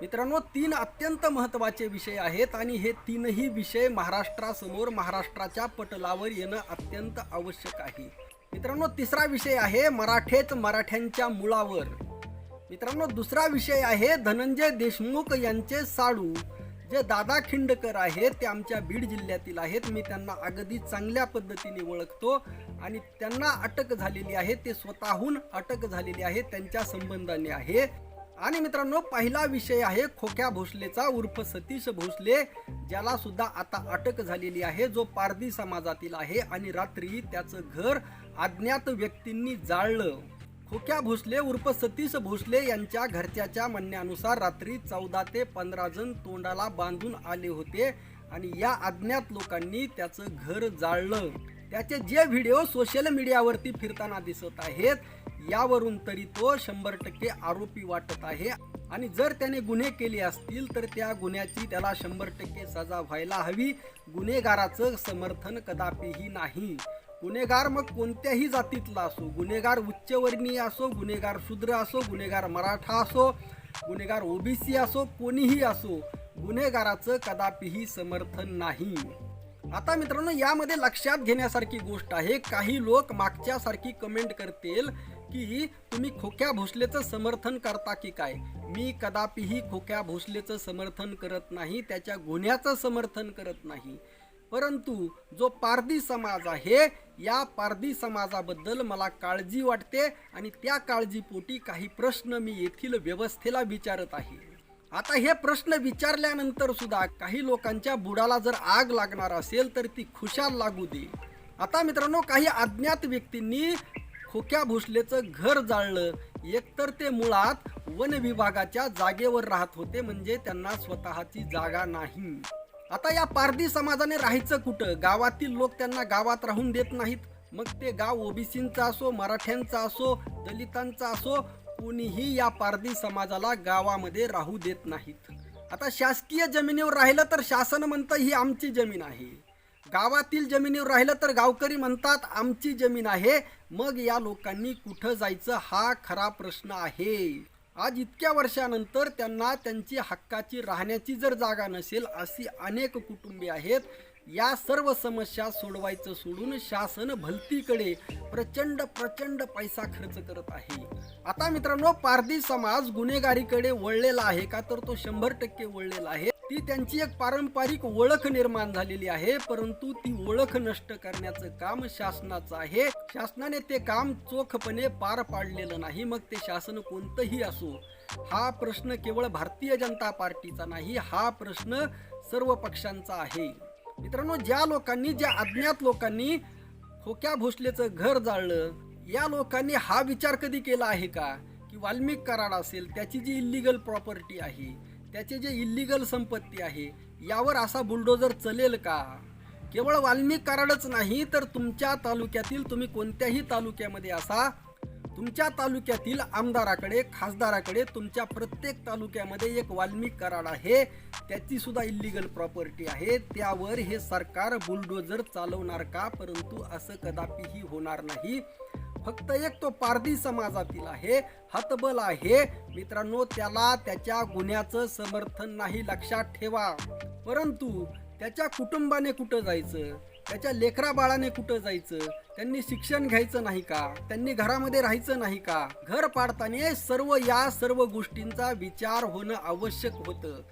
मित्रांनो तीन अत्यंत महत्त्वाचे विषय आहेत आणि हे तीनही विषय महाराष्ट्रासमोर महाराष्ट्राच्या पटलावर येणं अत्यंत आवश्यक आहे. मित्रांनो तिसरा विषय आहे मराठेच मराठ्यांच्या मुळावर. मित्रांनो दुसरा विषय आहे धनंजय देशमुख यांचे साडू जे दादा खिंडकर आहेत ते आमच्या बीड जिल्ह्यातील आहेत. मी त्यांना अगदी चांगल्या पद्धतीने ओळखतो आणि त्यांना अटक झालेली आहे. ते स्वतःहून अटक झालेली आहे त्यांच्या संबंधाने आहे. आणि मित्रांनो पहिला विषय आहे खोक्या भोसलेचा उर्फ सतीश भोसले ज्याला सुद्धा आता अटक झालेली आहे जो पारधी समाजातील आहे आणि रात्री त्याचं घर अज्ञात व्यक्तींनी जाळलं. खोक्या भोसले उर्फ सतीश भोसले यांच्या घरच्याच्या म्हणण्यानुसार रात्री चौदा ते पंधरा जण तोंडाला बांधून आले होते आणि या अज्ञात लोकांनी त्याचं घर जाळलं. त्याचे जे व्हिडिओ सोशल मीडियावरती फिरताना दिसत आहेत यावरून तरी तो शंभर टक्के आरोपी वाटत आहे. आणि जर त्याने गुन्हे केले असतील तर त्या गुन्ह्याची त्याला शंभर टक्के सजा व्हायला हवी. गुन्हेगाराचं समर्थन कदापिही नाही. गुन्हेगार मग कोणत्याही जातीतला असो गुन्हेगार उच्चवर्णीय असो गुन्हेगार शूद्र असो गुन्हेगार मराठा असो गुन्हेगार ओबीसी असो कोणीही असो गुन्हेगाराचं कदापिही समर्थन नाही. आता मित्रांनो यामध्ये लक्षात घेण्यासारखी गोष्ट आहे. काही लोक मागच्यासारखी कमेंट करतील. की तुम्ही खोक्या भोसलेचं समर्थन करता की काय? मी कदापिही खोक्या भोसलेचं समर्थन करत नाही त्याच्या गुन्ह्याचं समर्थन करत नाही. परंतु जो पारधी समाज आहे या पारधी समाजाबद्दल मला काळजी वाटते आणि त्या काळजीपोटी काही प्रश्न मी येथील व्यवस्थेला विचारत आहे. आता हे प्रश्न विचारल्यानंतर सुद्धा काही लोकांच्या बुडाला जर आग लागणार असेल तर ती खुशाल लागू दे. आता मित्रांनो काही अज्ञात व्यक्तींनी खोक्या भोसलेचं घर जाळलं. एकतर ते मुळात वन विभागाच्या जागेवर राहत होते म्हणजे त्यांना स्वतःची जागा नाही. आता या पारधी समाजाने राहायचं कुठं? गावातील लोक त्यांना गावात राहून देत नाहीत. मग ते गाव ओबीसींचा असो मराठ्यांचं असो दलितांचं असो कोणीही या पारधी समाजाला गावामध्ये राहू देत नाहीत. आता शासकीय जमिनीवर राहिलं तर शासन म्हणतं ही आमची जमीन आहे. गावातील जमिनीवर राहिलं तर गावकरी म्हणतात आमची जमीन आहे. मग या लोकांनी कुठं जायचं हा खरा प्रश्न आहे. आज इतक्या वर्षानंतर त्यांना त्यांची हक्काची राहण्याची जर जागा नसेल अशी अनेक कुटुंबे आहेत. या सर्व समस्या सोडवायचं सोडून शासन भलतीकडे प्रचंड प्रचंड पैसा खर्च करत आहे. आता मित्रांनो पारधी समाज गुन्हेगारीकडे वळलेला आहे का? तर तो शंभर टक्के वळलेला आहे. ती त्यांची एक पारंपरिक ओळख निर्माण झालेली आहे परंतु ती ओळख नष्ट करण्याचं काम शासनाचं आहे. शासनाने ते काम चोखपणे पार पाडलेलं नाही मग ते शासन कोणतंही असो हा प्रश्न केवळ भारतीय जनता पार्टीचा नाही हा प्रश्न सर्व पक्षांचा आहे. मित्रांनो ज्या लोकांनी ज्या अज्ञात लोकांनी खोक्या भोसलेचं घर जाळलं या लोकांनी हा विचार कधी केला आहे का? की वाल्मिक कराड असेल त्याची जी इल्लिगल प्रॉपर्टी आहे त्याचे जे इल्लिगल संपत्ती आहे यावर असा बुलडोजर चलेल का? केवळ वाल्मिक कराडच नाही तर तुमच्या तालुक्यातील तुम्ही कोणत्याही तालुक्यामध्ये असा? तुमच्या तालुक्यातील आमदाराकडे खासदाराकडे तुमच्या प्रत्येक तालुक्यामध्ये एक वाल्मिक कराड आहे त्याची सुद्धा इल्लिगल प्रॉपर्टी आहे. त्यावर हे सरकार बुलडोजर चालवणार का? परंतु असं कदापिही होणार नाही. फक्त एक तो पारधी समाजातील आहे हतबल आहे. मित्रांनो त्याला त्याच्या गुन्ह्याचं समर्थन नाही लक्षात ठेवा. परंतु त्याच्या कुटुंबाने कुठं जायचं? त्याच्या लेकरा बाळाने कुठं जायचं? त्यांनी शिक्षण घ्यायचं नाही का? त्यांनी घरामध्ये राहायचं नाही का? घर पाडताना सर्व या सर्व गोष्टींचा विचार होणं आवश्यक होतं.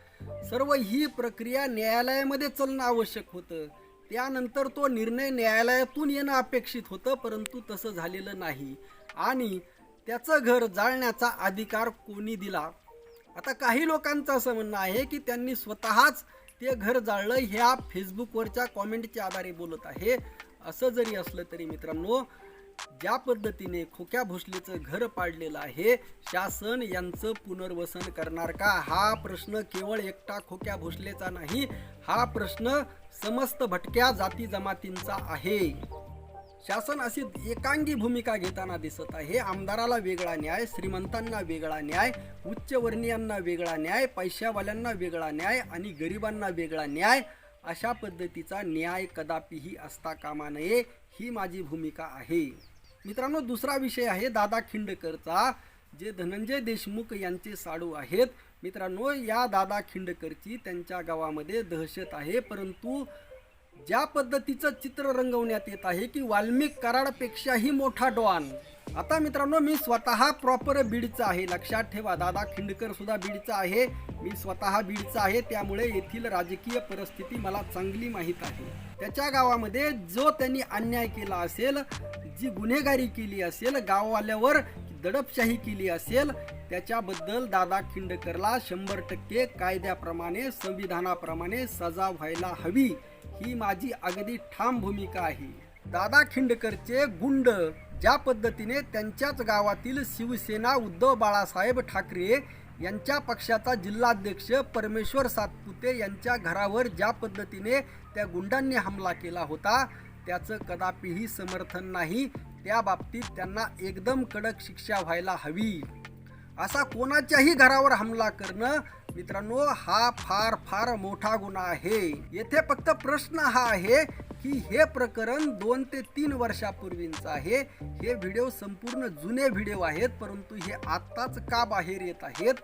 सर्व ही प्रक्रिया न्यायालयामध्ये चालणं आवश्यक होतं. त्यानंतर तो निर्णय न्यायालयातून येणं अपेक्षित होतं परंतु तसं झालेलं नाही. आणि त्याचं घर जाळण्याचा अधिकार कोणी दिला? आता काही लोकांचं असं म्हणणं आहे की त्यांनी स्वतःच ते घर जाळलं ह्या फेसबुकवरच्या कॉमेंटच्या आधारे बोलत आहे. असं जरी असलं तरी मित्रांनो ज्या पद्धतीने खोक्या भोसलेचं घर पाडलेलं आहे शासन यांचं पुनर्वसन करणार का? हा प्रश्न केवळ एकटा खोक्या भोसलेचा नाही हा प्रश्न समस्त भटक्या जाती जमातींचा आहे. शासन अशी एकांगी भूमिका घेताना दिसत आहे. आमदाराला वेगळा न्याय श्रीमंतांना वेगळा न्याय उच्चवर्णीयांना वेगळा न्याय पैशावाल्यांना वेगळा न्याय आणि गरिबांना वेगळा न्याय अशा पद्धतीचा न्याय कदापिही असता कामा नये ही माझी भूमिका आहे. मित्रांनो दुसरा विषय आहे दादा खिंडकरचा जे धनंजय देशमुख यांचे साडू आहेत. मित्रांनो या दादा खिंडकरची त्यांच्या गावामध्ये दहशत आहे परंतु ज्या पद्धतीचं चित्र रंगवण्यात येत आहे की वाल्मिक कराडपेक्षाही मोठा डॉन. आता मित्रांनो मी स्वतः प्रॉपर बीडचा आहे. लक्षात ठेवा दादा खिंडकर सुद्धा बीडचा आहे. मी स्वतः बीडचा आहे त्यामुळे येथील राजकीय परिस्थिती मला चांगली माहीत आहे. त्याच्या गावामध्ये जो त्यांनी अन्याय केला असेल जी गुन्हेगारी केली असेल गाववाल्यावर दडपशाही केली असेल त्याच्याबद्दल दादा खिंडकरला शंभर टक्के कायद्याप्रमाणे संविधानाप्रमाणे सजा व्हायला हवी. ही माझी अगदी ठाम भूमिका आहे. दादा खिंडकरचे गुंड ज्या पद्धतीने त्यांच्याच गावातील शिवसेना उद्धव बाळासाहेब ठाकरे यांच्या पक्षाचा जिल्हाध्यक्ष परमेश्वर सातपुते यांच्या घरावर ज्या पद्धतीने त्या गुंडांनी हमला केला होता त्याचं कदापिही समर्थन नाही त्या बाबतीत त्यांना एकदम कडक शिक्षा व्हायला हवी. असा कोणाच्याही घरावर हमला करणं मित्रांनो हा फार फार मोठा गुन्हा आहे. येथे फक्त प्रश्न हा आहे की हे प्रकरण दोन ते तीन वर्षापूर्वींचं आहे. हे व्हिडिओ संपूर्ण जुने व्हिडिओ आहेत परंतु हे आत्ताच का बाहेर येत आहेत?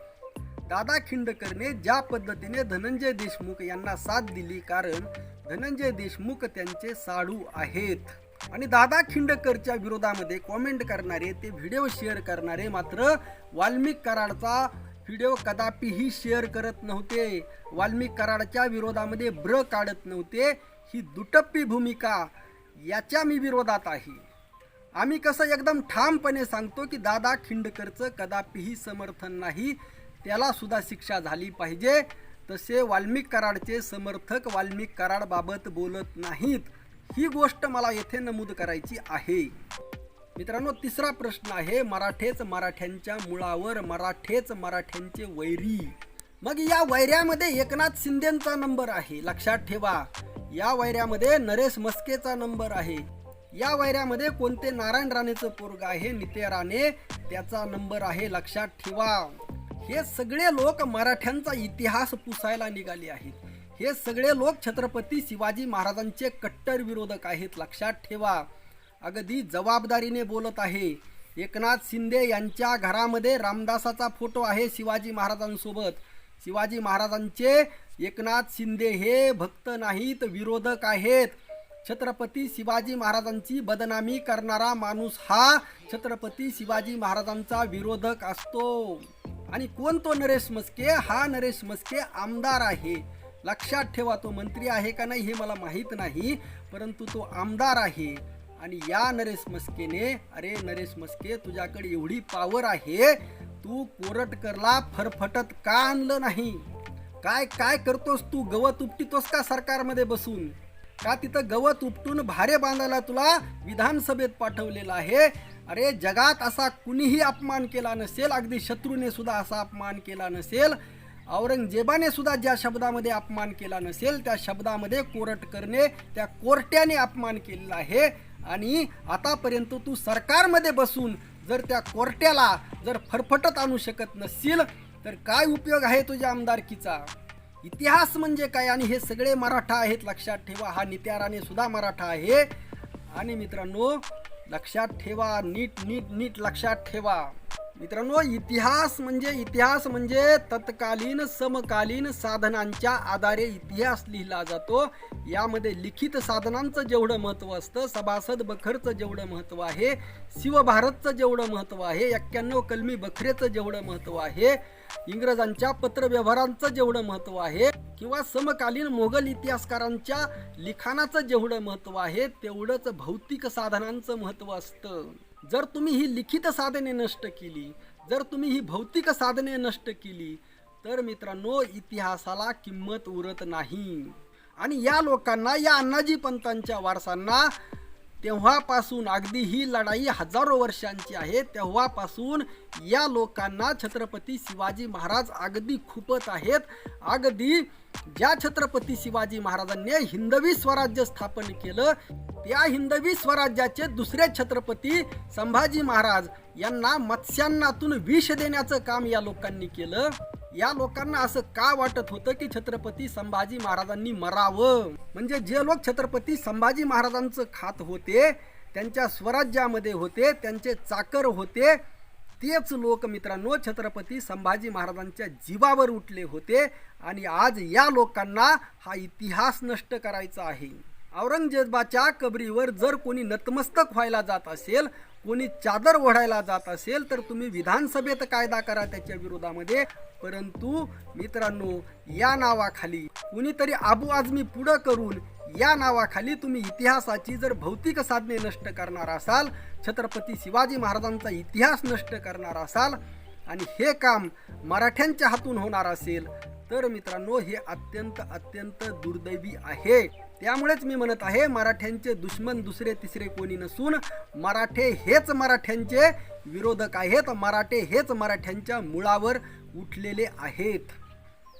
दादा खिंडकरने ज्या पद्धतीने धनंजय देशमुख यांना साथ दिली कारण धनंजय देशमुख त्यांचे साडू आहेत. आणि दादा खिंडकरच्या विरोधामध्ये कॉमेंट करणारे ते व्हिडिओ शेअर करणारे मात्र वाल्मिक कराडचा व्हिडिओ कदापिही शेअर करत नव्हते. वाल्मिक कराडच्या विरोधामध्ये ब्र काढत नव्हते. ही दुटप्पी भूमिका याच्या मी विरोधात आहे. आम्ही कसं एकदम ठामपणे सांगतो की दादा खिंडकरचं कदापिही समर्थन नाही त्याला सुद्धा शिक्षा झाली पाहिजे. तसे वाल्मिक कराडचे समर्थक वाल्मिक कराडबाबत बोलत नाहीत. ही गोष्ट मला येथे नमूद करायची आहे. मित्रांनो तिसरा प्रश्न आहे मराठेच मराठ्यांच्या मुळावर मराठेच मराठ्यांचे वैरी. मग या वैऱ्यामध्ये एकनाथ शिंदेचा नंबर आहे लक्षात ठेवा. या वैऱ्यामध्ये नरेश मस्केचा नंबर आहे. या वैऱ्यामध्ये कोणते नारायण राणेचं पोरग आहे? नित्या राणे त्याचा नंबर आहे लक्षात ठेवा. हे सगळे लोक मराठ्यांचा इतिहास पुसायला निघाले आहेत. हे सगळे लोक छत्रपती शिवाजी महाराजांचे कट्टर विरोधक आहेत लक्षात ठेवा. अगदी जबाबदारीने बोलत आहे. एकनाथ शिंदे यांच्या घरामध्ये रामदासाचा फोटो आहे शिवाजी महाराजांसोबत. शिवाजी महाराजांचे एकनाथ शिंदे हे भक्त नाहीत विरोधक आहेत. छत्रपती शिवाजी महाराजांची बदनामी करणारा माणूस हा छत्रपती शिवाजी महाराजांचा विरोधक असतो. आणि कोण तो नरेश मस्के हा नरेश मस्के आमदार आहे. लक्षात ठेवा तो मंत्री आहे का नाही हे मला माहीत नाही परंतु तो आमदार आहे. आणि या नरेश मस्केने अरे नरेश मस्के तुझ्याकडे एवढी पावर आहे तू कोरटकरला फरफटत का आणलं नाही? काय काय करतोस तू? गवत उपटितोस का सरकारमध्ये बसून? का तिथं गवत उपटून भारे बांधायला तुला विधानसभेत पाठवलेलं आहे? अरे जगात असा कुणीही अपमान केला नसेल अगदी शत्रूने सुद्धा असा अपमान केला नसेल औरंगजेबाने सुद्धा ज्या शब्दामध्ये अपमान केला नसेल त्या शब्दामध्ये कोरटकरने त्या कोर्ट्याने अपमान केलेला आहे. आणि आतापर्यंत तू सरकारमध्ये बसून जर त्या कोर्ट्याला जर फरफटत आणू शकत नसतील तर काय उपयोग आहे तुझ्या आमदारकीचा? इतिहास म्हणजे काय? आणि हे सगळे मराठा आहेत लक्षात ठेवा. हा नित्याराने सुद्धा मराठा आहे. आणि मित्रांनो लक्षात ठेवा नीट नीट नीट लक्षात ठेवा. मित्रांनो इतिहास म्हणजे इतिहास म्हणजे तत्कालीन समकालीन साधनांच्या आधारे इतिहास लिहिला जातो. यामध्ये लिखित साधनांचं जेवढं महत्त्व असतं सभासद बखरचं जेवढं महत्त्व आहे शिवभारतचं जेवढं महत्त्व आहे एक्क्याण्णव कलमी बखरेचं जेवढं महत्त्व आहे इंग्रजांच्या पत्रव्यवहारांचं जेवढं महत्त्व आहे किंवा समकालीन मोगल इतिहासकारांच्या लिखाणाचं जेवढं महत्त्व आहे तेवढंच भौतिक साधनांचं महत्त्व असतं. जर तुम्ही ही लिखित साधने नष्ट केली जर तुम्ही ही भौतिक साधने नष्ट केली तर मित्रांनो इतिहासाला किंमत उरत नाही. आणि या लोकांना या अण्णाजी पंतांच्या वारसांना तेव्हापासून अगदी ही लढाई हजारो वर्षांची आहे तेव्हापासून या लोकांना छत्रपती शिवाजी महाराज अगदी खूपच आहेत. अगदी ज्या छत्रपती शिवाजी महाराजांनी हिंदवी स्वराज्य स्थापन केलं त्या हिंदवी स्वराज्याचे दुसरे छत्रपती संभाजी महाराज यांना मत्स्यांनातून विष देण्याचं काम या लोकांनी केलं. या लोकांना असं का वाटत होतं की छत्रपती संभाजी महाराजांनी मरावं? म्हणजे जे लोक छत्रपती संभाजी महाराजांचं खात होते त्यांच्या स्वराज्यामध्ये होते त्यांचे चाकर होते तेच लोक मित्रांनो छत्रपती संभाजी महाराजांच्या जीवावर उठले होते आणि आज या लोकांना हा इतिहास नष्ट करायचा आहे. औरंगजेबाच्या कबरीवर जर कोणी नतमस्तक व्हायला जात असेल कोणी चादर ओढायला जात असेल तर तुम्ही विधानसभेत कायदा करा त्याच्या विरोधामध्ये. परंतु मित्रांनो या नावाखाली कुणीतरी आबू आजमी पुढं करून या नावाखाली तुम्ही इतिहासाची जर भौतिक साधने नष्ट करणार असाल छत्रपती शिवाजी महाराजांचा इतिहास नष्ट करणार असाल आणि हे काम मराठ्यांच्या हातून होणार असेल तर मित्रांनो हे अत्यंत अत्यंत दुर्दैवी आहे. त्यामुळेच मी म्हणत आहे मराठ्यांचे दुश्मन दुसरे तिसरे कोणी नसून मराठे हेच मराठ्यांचे विरोधक आहेत. मराठे हेच मराठ्यांच्या मुळावर उठलेले आहेत.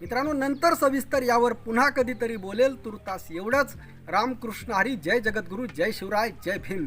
मित्रांनो नंतर सविस्तर यावर पुन्हा कधीतरी बोलेल तुर्तास एवढंच. रामकृष्ण हरी जय जगद्गुरू जय शिवराय जय भीम.